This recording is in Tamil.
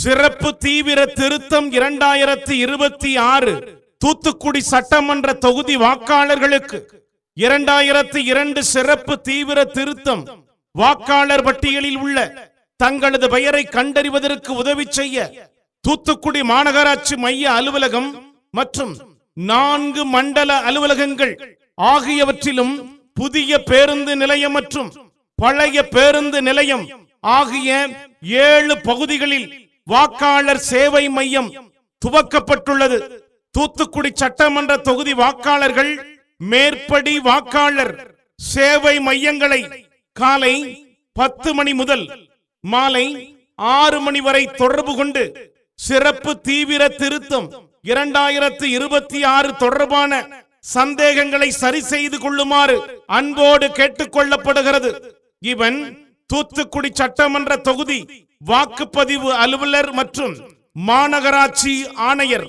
சிறப்பு தீவிர திருத்தம் இரண்டாயிரத்தி இருபத்தி ஆறு தூத்துக்குடி சட்டமன்ற தொகுதி வாக்காளர்களுக்கு இரண்டாயிரத்தி இரண்டு சிறப்பு தீவிர திருத்தம். வாக்காளர் பட்டியலில் உள்ள தங்களது பெயரை கண்டறிவதற்கு உதவி செய்ய தூத்துக்குடி மாநகராட்சி மைய அலுவலகம் மற்றும் நான்கு மண்டல அலுவலகங்கள் ஆகியவற்றிலும் புதிய பேருந்து நிலையம் மற்றும் பழைய பேருந்து நிலையம் ஆகிய ஏழு பகுதிகளில் வாக்காளர் சேவை மையம் துவக்கப்பட்டுள்ளது. தூத்துக்குடி சட்டமன்ற தொகுதி வாக்காளர்கள் மேற்படி வாக்காளர் சேவை மையங்களை காலை பத்து மணி முதல் மாலை ஆறு மணி வரை தொடர்பு கொண்டு சிறப்பு தீவிர திருத்தம் இரண்டாயிரத்து இருபத்தி ஆறு தொடர்பான சந்தேகங்களை சரி செய்து கொள்ளுமாறு அன்போடு கேட்டுக் கொள்ளப்படுகிறது. இவன் தூத்துக்குடி சட்டமன்ற தொகுதி வாக்குப்பதிவு அலுவலர் மற்றும் மாநகராட்சி ஆணையர்